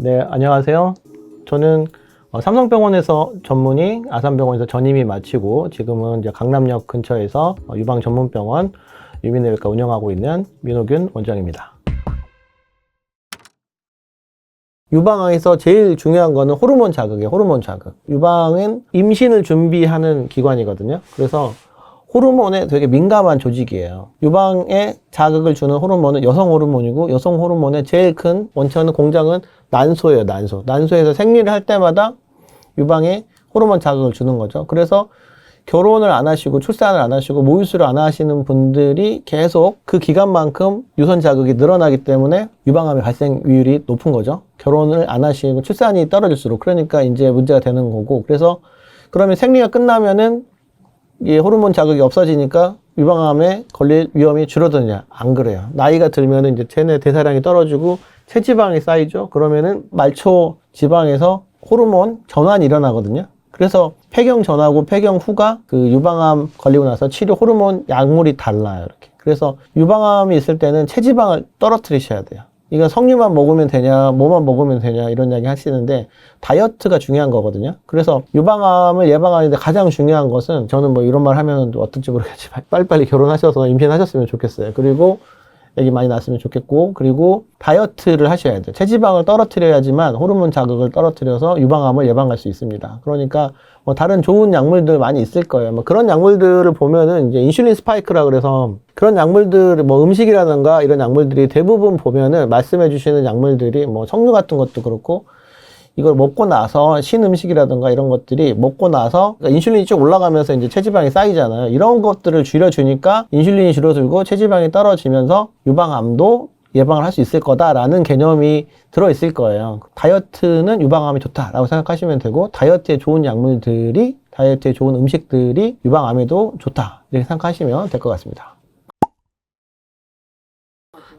네, 안녕하세요. 저는 어, 삼성병원에서 전문의, 아산병원에서 전임이 마치고 지금은 이제 강남역 근처에서 어, 유방 전문병원 유민내외과 운영하고 있는 민호균 원장입니다. 유방에서 제일 중요한 거는 호르몬 자극이에요. 호르몬 자극. 유방은 임신을 준비하는 기관이거든요. 그래서 호르몬에 되게 민감한 조직이에요. 유방에 자극을 주는 호르몬은 여성 호르몬이고 여성 호르몬의 제일 큰 원천은 공장은 난소예요, 난소. 난소에서 생리를 할 때마다 유방에 호르몬 자극을 주는 거죠. 그래서 결혼을 안 하시고 출산을 안 하시고 모유수를 안 하시는 분들이 계속 그 기간만큼 유선 자극이 늘어나기 때문에 유방암의 발생률이 높은 거죠. 결혼을 안 하시고 출산이 떨어질수록 그러니까 이제 문제가 되는 거고 그래서 그러면 생리가 끝나면은 이 호르몬 자극이 없어지니까 유방암에 걸릴 위험이 줄어드냐? 안 그래요. 나이가 들면은 이제 체내 대사량이 떨어지고 체지방이 쌓이죠. 그러면은 말초 지방에서 호르몬 전환이 일어나거든요. 그래서 폐경 전하고 폐경 후가 그 유방암 걸리고 나서 치료 호르몬 약물이 달라요. 이렇게. 그래서 유방암이 있을 때는 체지방을 떨어뜨리셔야 돼요. 이거 석류만 먹으면 되냐, 뭐만 먹으면 되냐, 이런 이야기 하시는데, 다이어트가 중요한 거거든요. 그래서 유방암을 예방하는데 가장 중요한 것은, 저는 뭐 이런 말 하면 어떨지 모르겠지만, 빨리빨리 결혼하셔서 임신하셨으면 좋겠어요. 그리고 애기 많이 낳았으면 좋겠고, 그리고 다이어트를 하셔야 돼요. 체지방을 떨어뜨려야지만 호르몬 자극을 떨어뜨려서 유방암을 예방할 수 있습니다. 그러니까 뭐 다른 좋은 약물들 많이 있을 거예요. 뭐 그런 약물들을 보면은 이제 인슐린 스파이크라 그래서 그런 약물들 뭐 음식이라든가 이런 약물들이 대부분 보면은 말씀해 주시는 약물들이 뭐 석류 같은 것도 그렇고 이걸 먹고 나서 신 음식이라든가 이런 것들이 먹고 나서 그러니까 인슐린이 쭉 올라가면서 이제 체지방이 쌓이잖아요. 이런 것들을 줄여주니까 인슐린이 줄어들고 체지방이 떨어지면서 유방암도 예방을 할 수 있을 거다라는 개념이 들어있을 거예요. 다이어트는 유방암이 좋다라고 생각하시면 되고 다이어트에 좋은 약물들이 다이어트에 좋은 음식들이 유방암에도 좋다 이렇게 생각하시면 될 것 같습니다.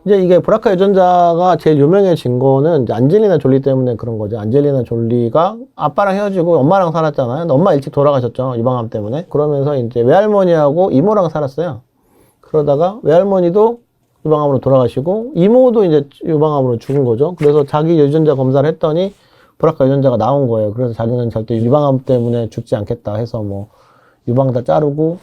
이제 이게 브라카 유전자가 제일 유명해진 거는 안젤리나 졸리 때문에 그런 거죠. 안젤리나 졸리가 아빠랑 헤어지고 엄마랑 살았잖아요. 엄마 일찍 돌아가셨죠. 유방암 때문에. 그러면서 이제 외할머니하고 이모랑 살았어요. 그러다가 외할머니도 유방암으로 돌아가시고 이모도 이제 유방암으로 죽은 거죠. 그래서 자기 유전자 검사를 했더니 브라카 유전자가 나온 거예요. 그래서 자기는 절대 유방암 때문에 죽지 않겠다 해서 뭐 유방 다 자르고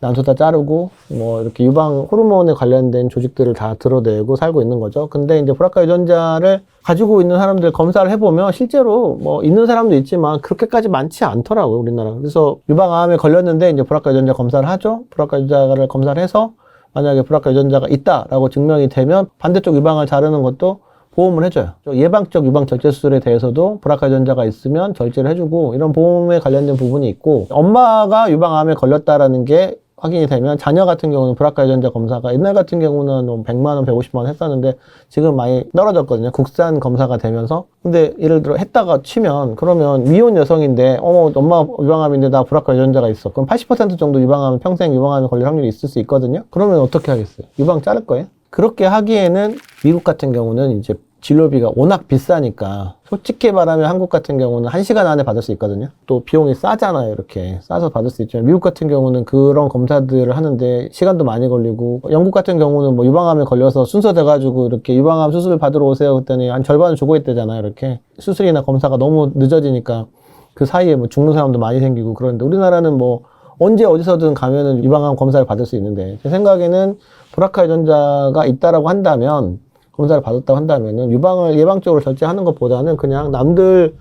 난소 다 자르고 뭐 이렇게 유방 호르몬에 관련된 조직들을 다 드러내고 살고 있는 거죠. 근데 이제 브라카 유전자를 가지고 있는 사람들 검사를 해보면 실제로 뭐 있는 사람도 있지만 그렇게까지 많지 않더라고요, 우리나라. 그래서 유방암에 걸렸는데 이제 브라카 유전자 검사를 하죠. 브라카 유전자를 검사를 해서 만약에 브라카 유전자가 있다라고 증명이 되면 반대쪽 유방을 자르는 것도 보험을 해줘요. 예방적 유방 절제 수술에 대해서도 브라카 유전자가 있으면 절제를 해주고 이런 보험에 관련된 부분이 있고 엄마가 유방암에 걸렸다라는 게 확인이 되면 자녀 같은 경우는 브라카 유전자 검사가 옛날 같은 경우는 뭐 100만 원, 150만 원 했었는데 지금 많이 떨어졌거든요. 국산 검사가 되면서. 근데 예를 들어 했다가 치면 그러면 미혼 여성인데 어머 엄마 유방암인데 나 브라카 유전자가 있어. 그럼 80% 정도 유방암 평생 유방암에 걸릴 확률이 있을 수 있거든요. 그러면 어떻게 하겠어요? 유방 자를 거예요? 그렇게 하기에는 미국 같은 경우는 이제 진료비가 워낙 비싸니까 솔직히 말하면 한국 같은 경우는 한시간 안에 받을 수 있거든요. 또 비용이 싸잖아요. 이렇게 싸서 받을 수 있지만 미국 같은 경우는 그런 검사들을 하는데 시간도 많이 걸리고 영국 같은 경우는 뭐 유방암에 걸려서 순서 돼 가지고 이렇게 유방암 수술 받으러 오세요 그랬더니 한 절반을 주고 있대잖아요. 이렇게 수술이나 검사가 너무 늦어지니까 그 사이에 뭐 죽는 사람도 많이 생기고 그런데 우리나라는 뭐 언제 어디서든 가면은 유방암 검사를 받을 수 있는데 제 생각에는 브라카 유전자가 있다라고 한다면 검사를 받았다고 한다면은 유방을 예방적으로 절제하는 것보다는 그냥 남들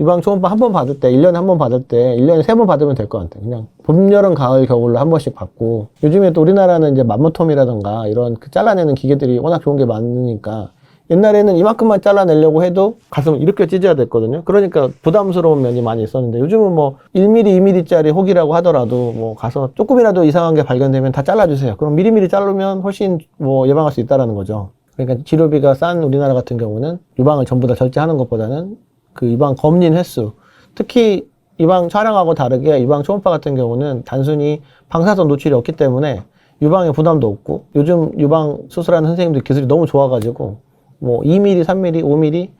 유방 초음파 한 번 받을 때, 1년에 한 번 받을 때, 1년에 세 번 받으면 될 것 같아요. 그냥 봄, 여름, 가을, 겨울로 한 번씩 받고 요즘에 또 우리나라는 이제 맘모톰이라던가 이런 그 잘라내는 기계들이 워낙 좋은 게 많으니까 옛날에는 이만큼만 잘라내려고 해도 가슴을 이렇게 찢어야 됐거든요. 그러니까 부담스러운 면이 많이 있었는데 요즘은 뭐 1mm, 2mm짜리 혹이라고 하더라도 뭐 가서 조금이라도 이상한 게 발견되면 다 잘라주세요. 그럼 미리미리 자르면 훨씬 뭐 예방할 수 있다라는 거죠. 그러니까 치료비가 싼 우리나라 같은 경우는 유방을 전부 다 절제하는 것보다는 그 유방 검린 횟수 특히 유방 촬영하고 다르게 유방 초음파 같은 경우는 단순히 방사선 노출이 없기 때문에 유방에 부담도 없고 요즘 유방 수술하는 선생님들 기술이 너무 좋아가지고 뭐 2mm, 3mm, 5mm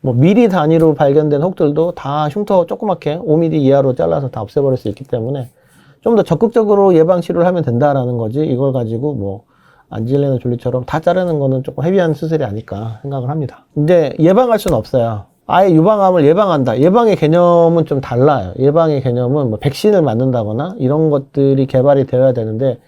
뭐 미리 단위로 발견된 혹들도 다 흉터 조그맣게 5mm 이하로 잘라서 다 없애버릴 수 있기 때문에 좀 더 적극적으로 예방 치료를 하면 된다라는 거지. 이걸 가지고 뭐 안젤리나 졸리처럼 다 자르는 거는 조금 헤비한 수술이 아닐까 생각을 합니다. 이제 예방할 수는 없어요. 아예 유방암을 예방한다. 예방의 개념은 좀 달라요. 예방의 개념은 뭐 백신을 맞는다거나 이런 것들이 개발이 되어야 되는데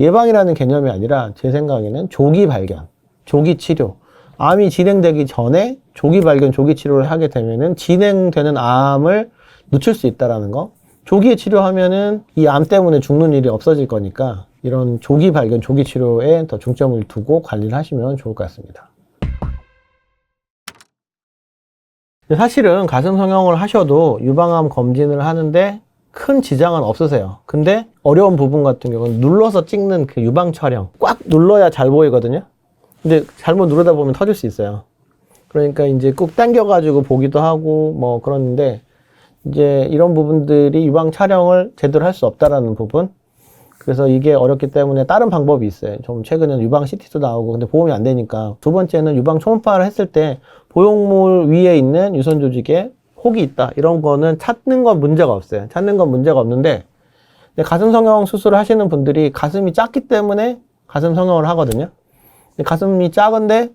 예방이라는 개념이 아니라 제 생각에는 조기 발견, 조기 치료. 암이 진행되기 전에 조기 발견, 조기 치료를 하게 되면은 진행되는 암을 늦출 수 있다라는 거. 조기에 치료하면은 이 암 때문에 죽는 일이 없어질 거니까 이런 조기 발견, 조기 치료에 더 중점을 두고 관리를 하시면 좋을 것 같습니다. 사실은 가슴 성형을 하셔도 유방암 검진을 하는데 큰 지장은 없으세요. 근데 어려운 부분 같은 경우는 눌러서 찍는 그 유방 촬영. 꽉 눌러야 잘 보이거든요. 근데 잘못 누르다 보면 터질 수 있어요. 그러니까 이제 꾹 당겨가지고 보기도 하고 뭐 그러는데 이제 이런 부분들이 유방 촬영을 제대로 할 수 없다라는 부분. 그래서 이게 어렵기 때문에 다른 방법이 있어요. 좀 최근에는 유방 CT도 나오고 근데 보험이 안 되니까 두 번째는 유방 초음파를 했을 때 보형물 위에 있는 유선 조직에 혹이 있다 이런 거는 찾는 건 문제가 없어요. 찾는 건 문제가 없는데 가슴 성형 수술을 하시는 분들이 가슴이 작기 때문에 가슴 성형을 하거든요. 가슴이 작은데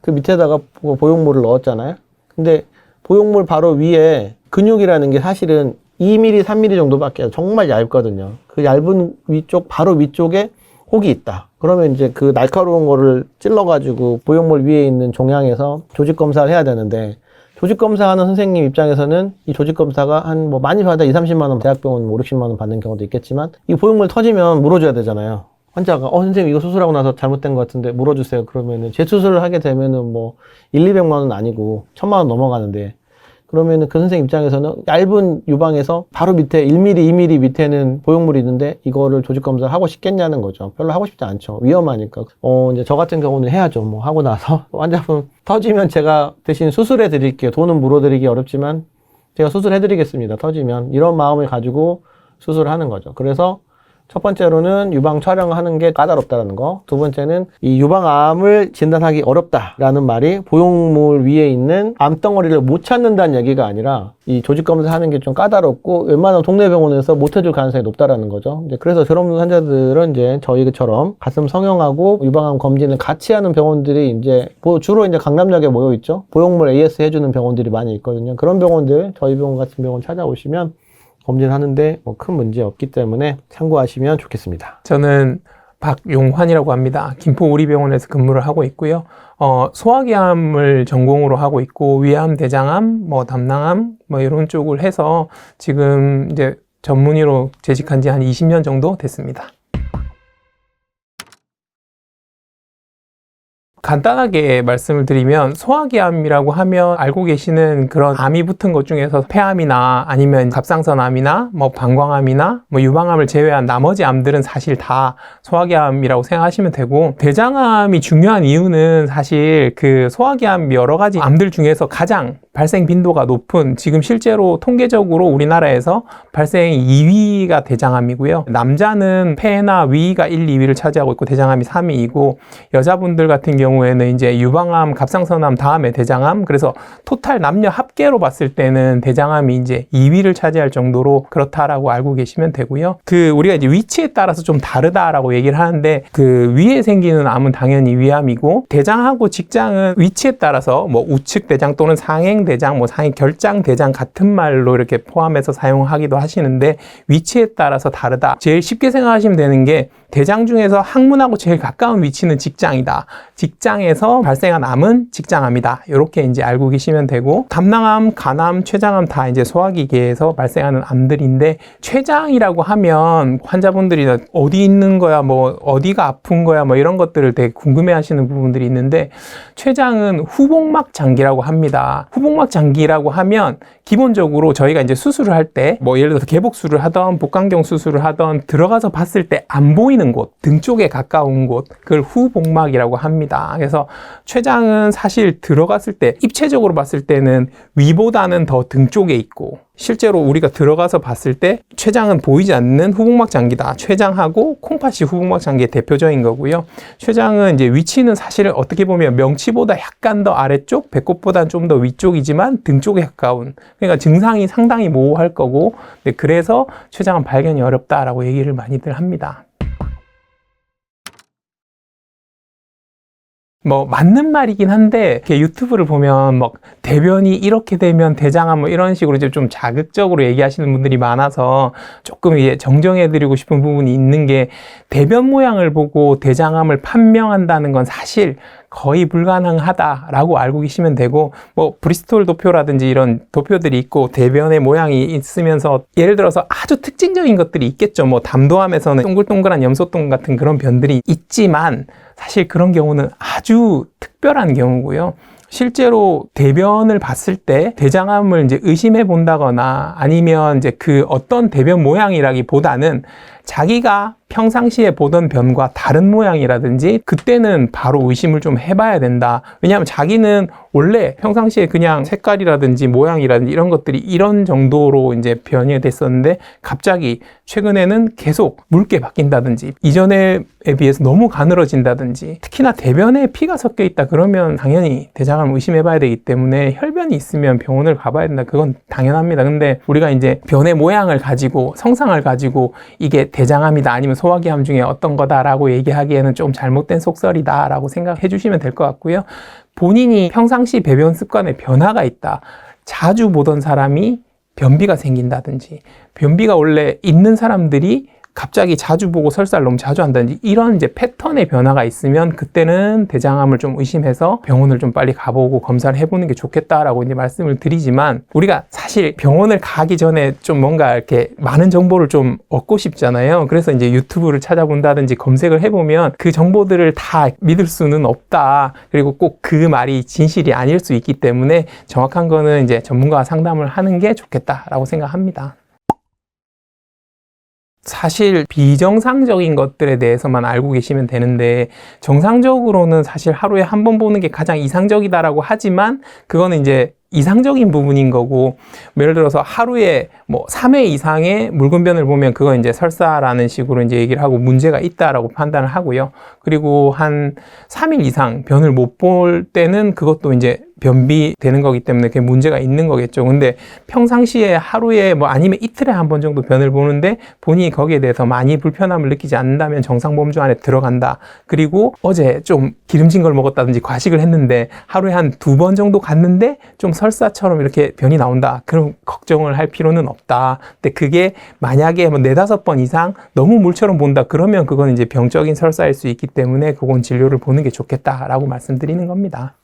그 밑에다가 보- 보형물을 넣었잖아요. 근데 보형물 바로 위에 근육이라는 게 사실은 2mm, 3mm 정도밖에 정말 얇거든요. 그 얇은 위쪽, 바로 위쪽에 혹이 있다. 그러면 이제 그 날카로운 거를 찔러가지고 보형물 위에 있는 종양에서 조직 검사를 해야 되는데 조직 검사하는 선생님 입장에서는 이 조직 검사가 한 뭐 많이 받아 2, 30만 원, 대학병원 5, 60만 원 받는 경우도 있겠지만 이 보형물 터지면 물어줘야 되잖아요. 환자가 어 선생님 이거 수술하고 나서 잘못된 것 같은데 물어주세요. 그러면은 재수술을 하게 되면은 뭐 1, 200만 원은 아니고 1000만 원 넘어가는데 그러면은 그 선생님 입장에서는 얇은 유방에서 바로 밑에 1mm, 2mm 밑에는 보형물이 있는데 이거를 조직 검사를 하고 싶겠냐는 거죠. 별로 하고 싶지 않죠. 위험하니까. 어, 이제 저 같은 경우는 해야죠. 뭐 하고 나서 환자분 터지면 제가 대신 수술해 드릴게요. 돈은 물어 드리기 어렵지만 제가 수술해 드리겠습니다. 터지면 이런 마음을 가지고 수술을 하는 거죠. 그래서 첫 번째로는 유방 촬영을 하는 게 까다롭다는 거. 두 번째는 이 유방암을 진단하기 어렵다라는 말이 보형물 위에 있는 암덩어리를 못 찾는다는 얘기가 아니라 이 조직 검사하는 게 좀 까다롭고 웬만한 동네 병원에서 못 해줄 가능성이 높다라는 거죠. 이제 그래서 저런 환자들은 이제 저희처럼 가슴 성형하고 유방암 검진을 같이 하는 병원들이 이제 뭐 주로 이제 강남역에 모여 있죠. 보형물 AS 해주는 병원들이 많이 있거든요. 그런 병원들 저희 병원 같은 병원 찾아오시면 검진하는데 뭐 큰 문제 없기 때문에 참고하시면 좋겠습니다. 저는 박용환이라고 합니다. 김포 우리병원에서 근무를 하고 있고요. 어, 소화기암을 전공으로 하고 있고 위암, 대장암, 뭐 담낭암 뭐 이런 쪽을 해서 지금 이제 전문의로 재직한 지 한 20년 정도 됐습니다. 간단하게 말씀을 드리면 소화기암이라고 하면 알고 계시는 그런 암이 붙은 것 중에서 폐암이나 아니면 갑상선암이나 뭐 방광암이나 뭐 유방암을 제외한 나머지 암들은 사실 다 소화기암이라고 생각하시면 되고 대장암이 중요한 이유는 사실 그 소화기암 여러 가지 암들 중에서 가장 발생 빈도가 높은 지금 실제로 통계적으로 우리나라에서 발생 2위가 대장암이고요. 남자는 폐나 위가 1, 2위를 차지하고 있고 대장암이 3위이고 여자분들 같은 경우 에는 이제 유방암, 갑상선암 다음에 대장암 그래서 토탈 남녀 합계로 봤을 때는 대장암이 이제 2위를 차지할 정도로 그렇다라고 알고 계시면 되고요. 그 우리가 이제 위치에 따라서 좀 다르다라고 얘기를 하는데 그 위에 생기는 암은 당연히 위암이고 대장하고 직장은 위치에 따라서 뭐 우측 대장 또는 상행 대장, 뭐 상행 결장 대장 같은 말로 이렇게 포함해서 사용하기도 하시는데 위치에 따라서 다르다. 제일 쉽게 생각하시면 되는 게 대장 중에서 항문하고 제일 가까운 위치는 직장이다. 직장 에서 발생한 암은 직장암이다. 이렇게 이제 알고 계시면 되고 담낭암, 간암, 췌장암 다 이제 소화기계에서 발생하는 암들인데 췌장이라고 하면 환자분들이 어디 있는 거야, 뭐 어디가 아픈 거야, 뭐 이런 것들을 되게 궁금해하시는 부분들이 있는데 췌장은 후복막 장기라고 합니다. 후복막 장기라고 하면 기본적으로 저희가 이제 수술을 할 때 뭐 예를 들어서 개복술을 하던 복강경 수술을 하던 들어가서 봤을 때 안 보이는 곳, 등 쪽에 가까운 곳, 그걸 후복막이라고 합니다. 그래서 췌장은 사실 들어갔을 때 입체적으로 봤을 때는 위보다는 더 등 쪽에 있고 실제로 우리가 들어가서 봤을 때 췌장은 보이지 않는 후복막 장기다. 췌장하고 콩팥이 후복막 장기의 대표적인 거고요. 췌장은 이제 위치는 사실 어떻게 보면 명치보다 약간 더 아래쪽, 배꼽보다는 좀 더 위쪽이지만 등 쪽에 가까운. 그러니까 증상이 상당히 모호할 거고, 네, 그래서 췌장은 발견이 어렵다라고 얘기를 많이들 합니다. 뭐 맞는 말이긴 한데 이렇게 유튜브를 보면 막 대변이 이렇게 되면 대장암 뭐 이런 식으로 이제 좀 자극적으로 얘기하시는 분들이 많아서 조금 이제 정정해드리고 싶은 부분이 있는 게 대변 모양을 보고 대장암을 판명한다는 건 사실 거의 불가능하다라고 알고 계시면 되고 뭐 브리스톨 도표라든지 이런 도표들이 있고 대변의 모양이 있으면서 예를 들어서 아주 특징적인 것들이 있겠죠. 뭐 담도암에서는 동글동글한 염소똥 같은 그런 변들이 있지만 사실 그런 경우는 아주 특별한 경우고요. 실제로 대변을 봤을 때 대장암을 이제 의심해 본다거나 아니면 이제 그 어떤 대변 모양이라기보다는 자기가 평상시에 보던 변과 다른 모양이라든지 그때는 바로 의심을 좀 해봐야 된다. 왜냐하면 자기는 원래 평상시에 그냥 색깔이라든지 모양이라든지 이런 것들이 이런 정도로 이제 변이 됐었는데 갑자기 최근에는 계속 묽게 바뀐다든지 이전에 비해서 너무 가늘어진다든지 특히나 대변에 피가 섞여 있다 그러면 당연히 대장암을 의심해 봐야 되기 때문에 혈변이 있으면 병원을 가봐야 된다. 그건 당연합니다. 근데 우리가 이제 변의 모양을 가지고 성상을 가지고 이게 대장암이다 아니면 소화기암 중에 어떤 거다라고 얘기하기에는 좀 잘못된 속설이다라고 생각해 주시면 될 것 같고요. 본인이 평상시 배변 습관에 변화가 있다. 자주 보던 사람이 변비가 생긴다든지 변비가 원래 있는 사람들이 갑자기 자주 보고 설사를 너무 자주 한다든지 이런 이제 패턴의 변화가 있으면 그때는 대장암을 좀 의심해서 병원을 좀 빨리 가보고 검사를 해보는 게 좋겠다라고 이제 말씀을 드리지만 우리가 사실 병원을 가기 전에 좀 뭔가 이렇게 많은 정보를 좀 얻고 싶잖아요. 그래서 이제 유튜브를 찾아본다든지 검색을 해보면 그 정보들을 다 믿을 수는 없다. 그리고 꼭 그 말이 진실이 아닐 수 있기 때문에 정확한 거는 이제 전문가와 상담을 하는 게 좋겠다라고 생각합니다. 사실 비정상적인 것들에 대해서만 알고 계시면 되는데 정상적으로는 사실 하루에 한 번 보는 게 가장 이상적이다라고 하지만 그거는 이제 이상적인 부분인 거고 뭐 예를 들어서 하루에 뭐 3회 이상의 묽은 변을 보면 그거 이제 설사라는 식으로 이제 얘기를 하고 문제가 있다라고 판단을 하고요. 그리고 한 3일 이상 변을 못 볼 때는 그것도 이제 변비 되는 거기 때문에 그게 문제가 있는 거겠죠. 근데 평상시에 하루에 뭐 아니면 이틀에 한 번 정도 변을 보는데 본인이 거기에 대해서 많이 불편함을 느끼지 않는다면 정상 범주 안에 들어간다. 그리고 어제 좀 기름진 걸 먹었다든지 과식을 했는데 하루에 한 두 번 정도 갔는데 좀 설사처럼 이렇게 변이 나온다. 그럼 걱정을 할 필요는 없다. 근데 그게 만약에 뭐 네다섯 번 이상 너무 물처럼 본다. 그러면 그건 이제 병적인 설사일 수 있기 때문에 그건 진료를 보는 게 좋겠다라고 말씀드리는 겁니다.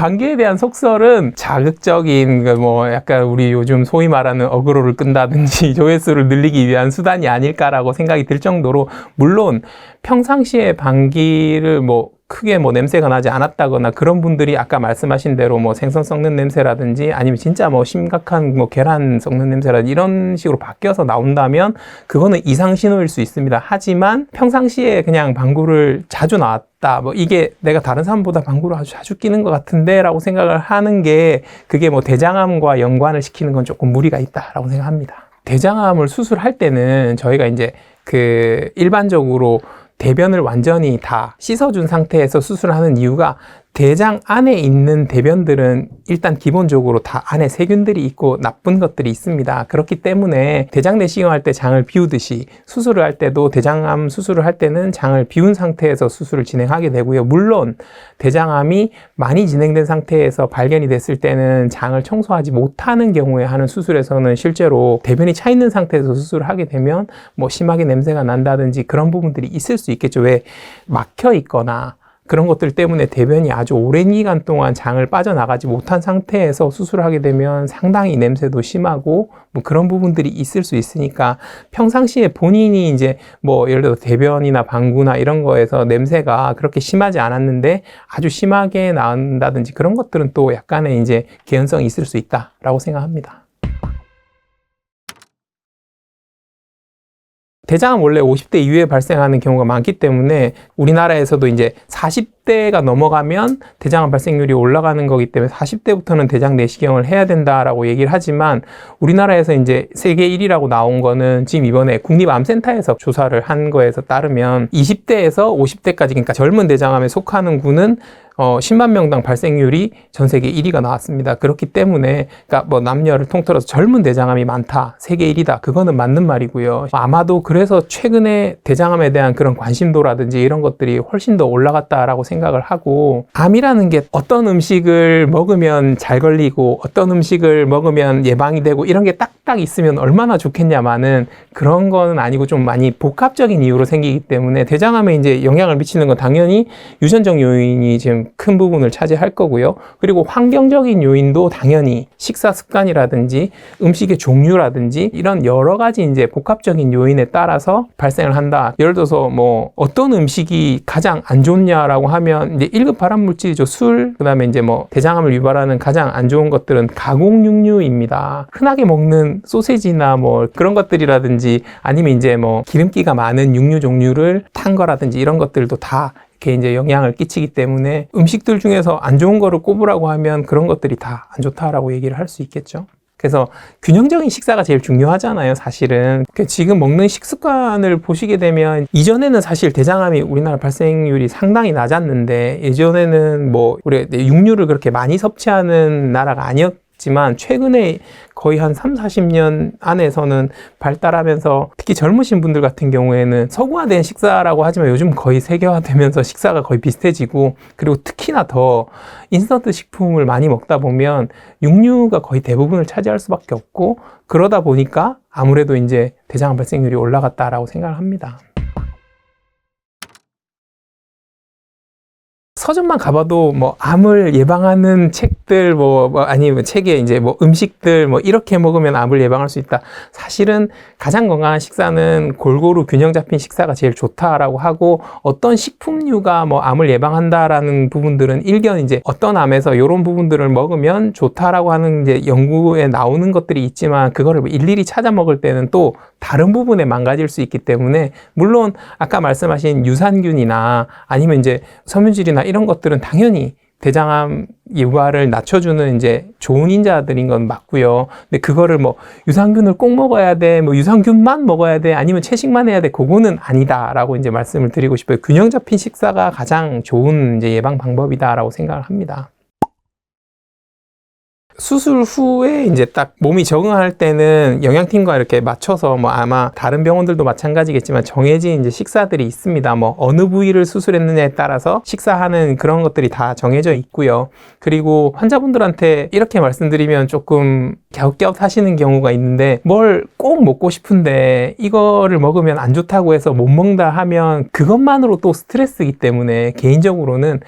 방귀에 대한 속설은 자극적인 그뭐 약간 우리 요즘 소위 말하는 어그로를 끈다든지 조회수를 늘리기 위한 수단이 아닐까라고 생각이 들 정도로 물론 평상시에 방귀를 뭐 크게 뭐 냄새가 나지 않았다거나 그런 분들이 아까 말씀하신 대로 뭐 생선 썩는 냄새라든지 아니면 진짜 뭐 심각한 뭐 계란 썩는 냄새라든지 이런 식으로 바뀌어서 나온다면 그거는 이상 신호일 수 있습니다. 하지만 평상시에 그냥 방구를 자주 나왔다. 뭐 이게 내가 다른 사람보다 방구를 아주 자주 끼는 것 같은데 라고 생각을 하는 게 그게 뭐 대장암과 연관을 시키는 건 조금 무리가 있다라고 생각합니다. 대장암을 수술할 때는 저희가 이제 그 일반적으로 대변을 완전히 다 씻어준 상태에서 수술을 하는 이유가 대장 안에 있는 대변들은 일단 기본적으로 다 안에 세균들이 있고 나쁜 것들이 있습니다. 그렇기 때문에 대장 내시경 할 때 장을 비우듯이 수술을 할 때도 대장암 수술을 할 때는 장을 비운 상태에서 수술을 진행하게 되고요. 물론 대장암이 많이 진행된 상태에서 발견이 됐을 때는 장을 청소하지 못하는 경우에 하는 수술에서는 실제로 대변이 차 있는 상태에서 수술을 하게 되면 뭐 심하게 냄새가 난다든지 그런 부분들이 있을 수 있겠죠. 왜 막혀 있거나 그런 것들 때문에 대변이 아주 오랜 기간 동안 장을 빠져나가지 못한 상태에서 수술을 하게 되면 상당히 냄새도 심하고 뭐 그런 부분들이 있을 수 있으니까 평상시에 본인이 이제 뭐 예를 들어 대변이나 방구나 이런 거에서 냄새가 그렇게 심하지 않았는데 아주 심하게 나온다든지 그런 것들은 또 약간의 이제 개연성이 있을 수 있다라고 생각합니다. 대장암 원래 50대 이후에 발생하는 경우가 많기 때문에 우리나라에서도 이제 40대가 넘어가면 대장암 발생률이 올라가는 거기 때문에 40대부터는 대장 내시경을 해야 된다라고 얘기를 하지만 우리나라에서 이제 세계 1위라고 나온 거는 지금 이번에 국립암센터에서 조사를 한 거에서 따르면 20대에서 50대까지 그러니까 젊은 대장암에 속하는 군은 어, 10만 명당 발생률이 전 세계 1위가 나왔습니다. 그렇기 때문에 그러니까 뭐 남녀를 통틀어서 젊은 대장암이 많다. 세계 1위다. 그거는 맞는 말이고요. 아마도 그래서 최근에 대장암에 대한 그런 관심도라든지 이런 것들이 훨씬 더 올라갔다라고 생각을 하고 암이라는 게 어떤 음식을 먹으면 잘 걸리고 어떤 음식을 먹으면 예방이 되고 이런 게 딱딱 있으면 얼마나 좋겠냐마는 그런 거는 아니고 좀 많이 복합적인 이유로 생기기 때문에 대장암에 이제 영향을 미치는 건 당연히 유전적 요인이 지금 큰 부분을 차지할 거고요. 그리고 환경적인 요인도 당연히 식사 습관이라든지 음식의 종류라든지 이런 여러 가지 이제 복합적인 요인에 따라서 발생을 한다. 예를 들어서 뭐 어떤 음식이 가장 안 좋냐라고 하면 이제 1급 발암 물질이죠. 술, 그다음에 이제 뭐 대장암을 유발하는 가장 안 좋은 것들은 가공 육류입니다. 흔하게 먹는 소세지나 뭐 그런 것들이라든지 아니면 이제 뭐 기름기가 많은 육류 종류를 탄 거라든지 이런 것들도 다 이렇게 이제 영향을 끼치기 때문에 음식들 중에서 안 좋은 거를 꼽으라고 하면 그런 것들이 다 안 좋다라고 얘기를 할 수 있겠죠. 그래서 균형적인 식사가 제일 중요하잖아요, 사실은. 그 지금 먹는 식습관을 보시게 되면 이전에는 사실 대장암이 우리나라 발생률이 상당히 낮았는데 예전에는 뭐 우리 육류를 그렇게 많이 섭취하는 나라가 아니었 지만 최근에 거의 한 3, 40년 안에서는 발달하면서 특히 젊으신 분들 같은 경우에는 서구화된 식사라고 하지만 요즘 거의 세계화되면서 식사가 거의 비슷해지고 그리고 특히나 더 인스턴트 식품을 많이 먹다 보면 육류가 거의 대부분을 차지할 수밖에 없고 그러다 보니까 아무래도 이제 대장암 발생률이 올라갔다라고 생각을 합니다. 서점만 가봐도 뭐 암을 예방하는 책들 뭐, 뭐 아니면 책에 이제 뭐 음식들 뭐 이렇게 먹으면 암을 예방할 수 있다. 사실은 가장 건강한 식사는 골고루 균형 잡힌 식사가 제일 좋다라고 하고 어떤 식품류가 뭐 암을 예방한다라는 부분들은 일견 이제 어떤 암에서 이런 부분들을 먹으면 좋다라고 하는 이제 연구에 나오는 것들이 있지만 그거를 일일이 찾아 먹을 때는 또 다른 부분에 망가질 수 있기 때문에 물론 아까 말씀하신 유산균이나 아니면 이제 섬유질이나 이런 것들은 당연히 대장암 유발을 낮춰주는 이제 좋은 인자들인 건 맞고요. 근데 그거를 뭐 유산균을 꼭 먹어야 돼, 뭐 유산균만 먹어야 돼, 아니면 채식만 해야 돼, 그거는 아니다라고 이제 말씀을 드리고 싶어요. 균형 잡힌 식사가 가장 좋은 이제 예방 방법이다라고 생각을 합니다. 수술 후에 이제 딱 몸이 적응할 때는 영양팀과 이렇게 맞춰서 뭐 아마 다른 병원들도 마찬가지겠지만 정해진 이제 식사들이 있습니다. 뭐 어느 부위를 수술했느냐에 따라서 식사하는 그런 것들이 다 정해져 있고요. 그리고 환자분들한테 이렇게 말씀드리면 조금 갸웃갸웃 하시는 경우가 있는데 뭘 꼭 먹고 싶은데 이거를 먹으면 안 좋다고 해서 못 먹다 하면 그것만으로 또 스트레스이기 때문에 개인적으로는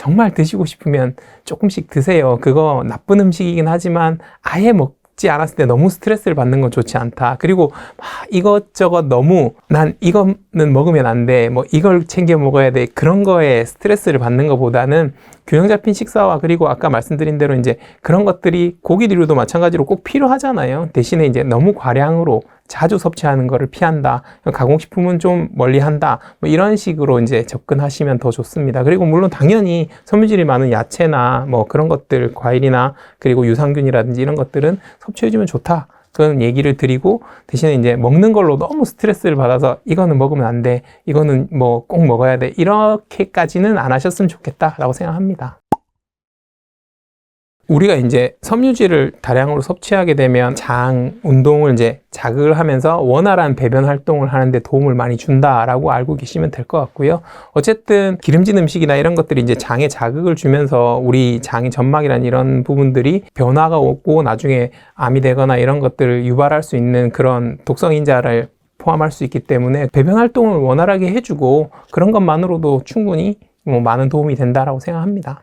정말 드시고 싶으면 조금씩 드세요. 그거 나쁜 음식이긴 하지만 아예 먹지 않았을 때 너무 스트레스를 받는 건 좋지 않다. 그리고 막 이것저것 너무 난 이거는 먹으면 안 돼. 뭐 이걸 챙겨 먹어야 돼. 그런 거에 스트레스를 받는 것보다는 균형 잡힌 식사와 그리고 아까 말씀드린 대로 이제 그런 것들이 고기류도 마찬가지로 꼭 필요하잖아요. 대신에 이제 너무 과량으로 자주 섭취하는 거를 피한다. 가공식품은 좀 멀리 한다. 뭐 이런 식으로 이제 접근하시면 더 좋습니다. 그리고 물론 당연히 섬유질이 많은 야채나 뭐 그런 것들, 과일이나 그리고 유산균이라든지 이런 것들은 섭취해주면 좋다. 그런 얘기를 드리고 대신에 이제 먹는 걸로 너무 스트레스를 받아서 이거는 먹으면 안 돼. 이거는 뭐 꼭 먹어야 돼. 이렇게까지는 안 하셨으면 좋겠다라고 생각합니다. 우리가 이제 섬유질을 다량으로 섭취하게 되면 장 운동을 이제 자극을 하면서 원활한 배변 활동을 하는데 도움을 많이 준다라고 알고 계시면 될 것 같고요. 어쨌든 기름진 음식이나 이런 것들이 이제 장에 자극을 주면서 우리 장의 점막이라는 이런 부분들이 변화가 오고 나중에 암이 되거나 이런 것들을 유발할 수 있는 그런 독성 인자를 포함할 수 있기 때문에 배변 활동을 원활하게 해주고 그런 것만으로도 충분히 뭐 많은 도움이 된다라고 생각합니다.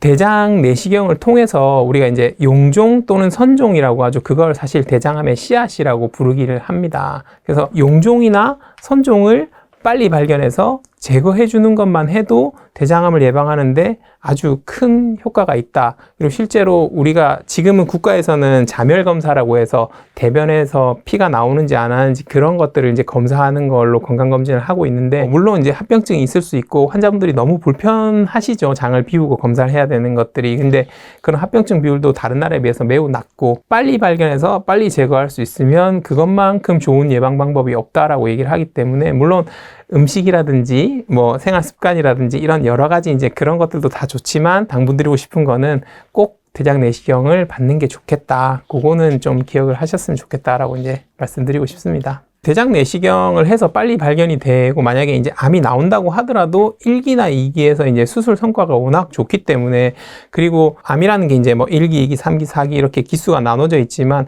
대장 내시경을 통해서 우리가 이제 용종 또는 선종이라고 하죠. 그걸 사실 대장암의 씨앗이라고 부르기를 합니다. 그래서 용종이나 선종을 빨리 발견해서 제거해 주는 것만 해도 대장암을 예방하는데 아주 큰 효과가 있다. 그리고 실제로 우리가 지금은 국가에서는 자멸 검사라고 해서 대변에서 피가 나오는지 안 하는지 그런 것들을 이제 검사하는 걸로 건강 검진을 하고 있는데 물론 이제 합병증이 있을 수 있고 환자분들이 너무 불편하시죠. 장을 비우고 검사를 해야 되는 것들이. 근데 그런 합병증 비율도 다른 나라에 비해서 매우 낮고 빨리 발견해서 빨리 제거할 수 있으면 그것만큼 좋은 예방 방법이 없다라고 얘기를 하기 때문에 물론 음식이라든지 뭐 생활 습관이라든지 이런 여러 가지 이제 그런 것들도 다 좋지만 당부드리고 싶은 거는 꼭 대장 내시경을 받는 게 좋겠다. 그거는 좀 기억을 하셨으면 좋겠다라고 이제 말씀드리고 싶습니다. 대장 내시경을 해서 빨리 발견이 되고 만약에 이제 암이 나온다고 하더라도 1기나 2기에서 이제 수술 성과가 워낙 좋기 때문에 그리고 암이라는 게 이제 뭐 1기, 2기, 3기, 4기 이렇게 기수가 나눠져 있지만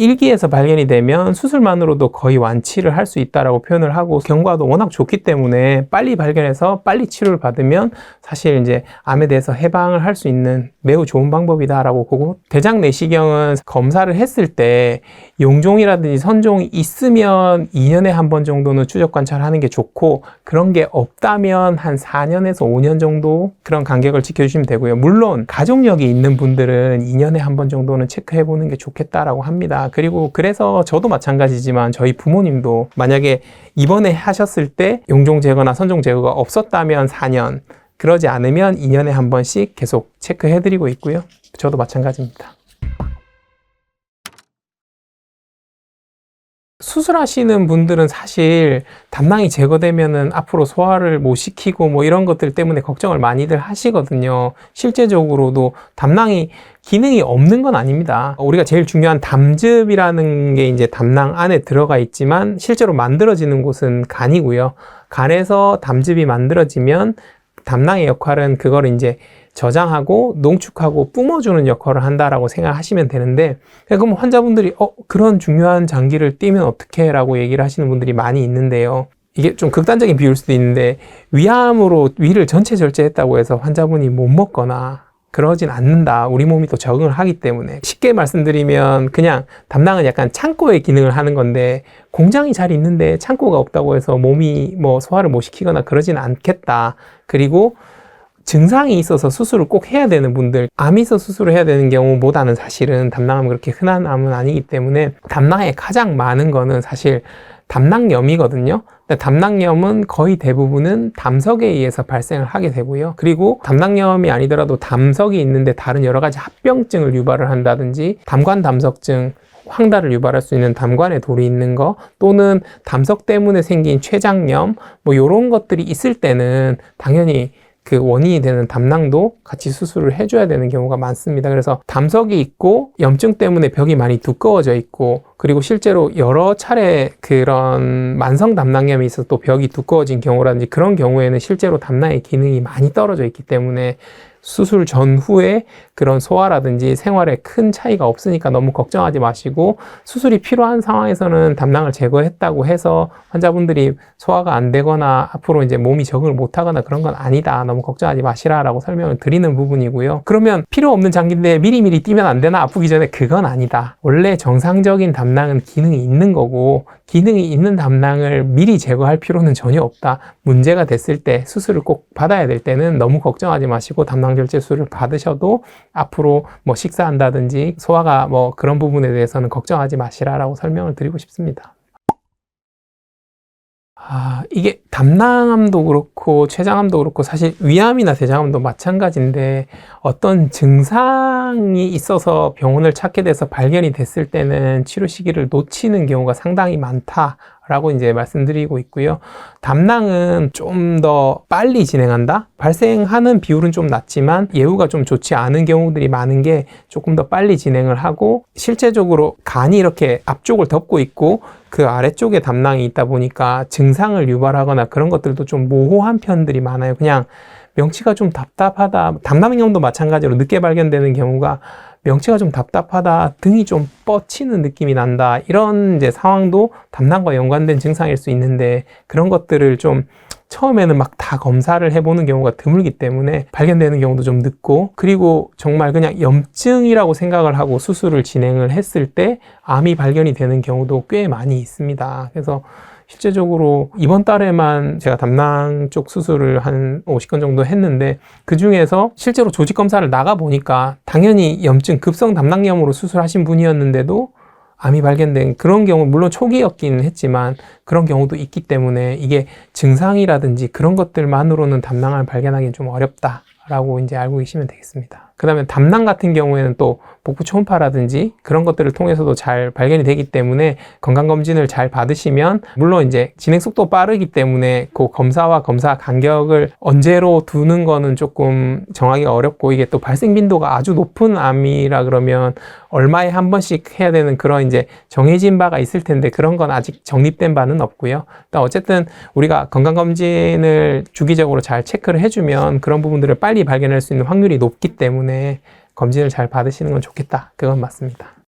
1기에서 발견이 되면 수술만으로도 거의 완치를 할 수 있다라고 표현을 하고 경과도 워낙 좋기 때문에 빨리 발견해서 빨리 치료를 받으면 사실 이제 암에 대해서 해방을 할 수 있는 매우 좋은 방법이다라고 보고 대장 내시경은 검사를 했을 때 용종이라든지 선종이 있으면 2년에 한 번 정도는 추적 관찰하는 게 좋고 그런 게 없다면 한 4년에서 5년 정도 그런 간격을 지켜주시면 되고요. 물론 가족력이 있는 분들은 2년에 한 번 정도는 체크해 보는 게 좋겠다라고 합니다. 그리고 그래서 저도 마찬가지지만 저희 부모님도 만약에 입원에 하셨을 때 용종 제거나 선종 제거가 없었다면 4년 그러지 않으면 2년에 한 번씩 계속 체크해 드리고 있고요. 저도 마찬가지입니다. 수술하시는 분들은 사실 담낭이 제거되면은 앞으로 소화를 못 시키고 뭐 이런 것들 때문에 걱정을 많이들 하시거든요. 실제적으로도 담낭이 기능이 없는 건 아닙니다. 우리가 제일 중요한 담즙이라는 게 이제 담낭 안에 들어가 있지만 실제로 만들어지는 곳은 간이고요. 간에서 담즙이 만들어지면 담낭의 역할은 그걸 이제 저장하고 농축하고 뿜어주는 역할을 한다라고 생각하시면 되는데 그럼 환자분들이 어 그런 중요한 장기를 띄면 어떻게 라고 얘기를 하시는 분들이 많이 있는데요 이게 좀 극단적인 비유일 수도 있는데 위암으로 위를 전체 절제했다고 해서 환자분이 못 먹거나 그러진 않는다. 우리 몸이 또 적응을 하기 때문에. 쉽게 말씀드리면 그냥 담낭은 약간 창고의 기능을 하는 건데 공장이 잘 있는데 창고가 없다고 해서 몸이 뭐 소화를 못 시키거나 그러진 않겠다. 그리고 증상이 있어서 수술을 꼭 해야 되는 분들, 암이 있어 수술을 해야 되는 경우보다는 사실은 담낭암은 그렇게 흔한 암은 아니기 때문에 담낭에 가장 많은 거는 사실 담낭염이거든요. 담낭염은 거의 대부분은 담석에 의해서 발생을 하게 되고요. 그리고 담낭염이 아니더라도 담석이 있는데 다른 여러 가지 합병증을 유발을 한다든지 담관 담석증, 황달을 유발할 수 있는 담관에 돌이 있는 거 또는 담석 때문에 생긴 췌장염 뭐 이런 것들이 있을 때는 당연히 그 원인이 되는 담낭도 같이 수술을 해줘야 되는 경우가 많습니다. 그래서 담석이 있고 염증 때문에 벽이 많이 두꺼워져 있고 그리고 실제로 여러 차례 그런 만성 담낭염이 있어서 또 벽이 두꺼워진 경우라든지 그런 경우에는 실제로 담낭의 기능이 많이 떨어져 있기 때문에 수술 전후에 그런 소화라든지 생활에 큰 차이가 없으니까 너무 걱정하지 마시고 수술이 필요한 상황에서는 담낭을 제거했다고 해서 환자분들이 소화가 안 되거나 앞으로 이제 몸이 적응을 못 하거나 그런 건 아니다. 너무 걱정하지 마시라라고 설명을 드리는 부분이고요. 그러면 필요 없는 장기인데 미리미리 뛰면 안 되나 아프기 전에 그건 아니다. 원래 정상적인 담낭은 기능이 있는 거고 기능이 있는 담낭을 미리 제거할 필요는 전혀 없다. 문제가 됐을 때 수술을 꼭 받아야 될 때는 너무 걱정하지 마시고 담낭절제 수술을 받으셔도 앞으로 뭐 식사한다든지 소화가 뭐 그런 부분에 대해서는 걱정하지 마시라라고 설명을 드리고 싶습니다. 아, 이게 담낭암도 그렇고 췌장암도 그렇고 사실 위암이나 대장암도 마찬가지인데 어떤 증상이 있어서 병원을 찾게 돼서 발견이 됐을 때는 치료 시기를 놓치는 경우가 상당히 많다. 라고 이제 말씀드리고 있고요. 담낭은 좀 더 빨리 진행한다? 발생하는 비율은 좀 낮지만 예후가 좀 좋지 않은 경우들이 많은 게 조금 더 빨리 진행을 하고 실제적으로 간이 이렇게 앞쪽을 덮고 있고 그 아래쪽에 담낭이 있다 보니까 증상을 유발하거나 그런 것들도 좀 모호한 편들이 많아요. 그냥 명치가 좀 답답하다. 담낭염도 마찬가지로 늦게 발견되는 경우가 명치가 좀 답답하다, 등이 좀 뻗치는 느낌이 난다, 이런 이제 상황도 담낭과 연관된 증상일 수 있는데 그런 것들을 좀 처음에는 막 다 검사를 해보는 경우가 드물기 때문에 발견되는 경우도 좀 늦고 그리고 정말 그냥 염증이라고 생각을 하고 수술을 진행을 했을 때 암이 발견이 되는 경우도 꽤 많이 있습니다. 그래서 실제적으로 이번 달에만 제가 담낭 쪽 수술을 한 50건 정도 했는데 그 중에서 실제로 조직 검사를 나가 보니까 당연히 염증 급성 담낭염으로 수술하신 분이었는데도 암이 발견된 그런 경우 물론 초기였긴 했지만 그런 경우도 있기 때문에 이게 증상이라든지 그런 것들만으로는 담낭을 발견하기는 좀 어렵다. 있다라고 이제 알고 계시면 되겠습니다. 그 다음에 담낭 같은 경우에는 또 복부 초음파라든지 그런 것들을 통해서도 잘 발견이 되기 때문에 건강검진을 잘 받으시면 물론 이제 진행 속도 빠르기 때문에 그 검사와 검사 간격을 언제로 두는 거는 조금 정하기가 어렵고 이게 또 발생 빈도가 아주 높은 암이라 그러면 얼마에 한 번씩 해야 되는 그런 이제 정해진 바가 있을 텐데 그런 건 아직 정립된 바는 없고요. 어쨌든 우리가 건강검진을 주기적으로 잘 체크를 해주면 그런 부분들을 빨리 발견할 수 있는 확률이 높기 때문에 검진을 잘 받으시는 건 좋겠다. 그건 맞습니다.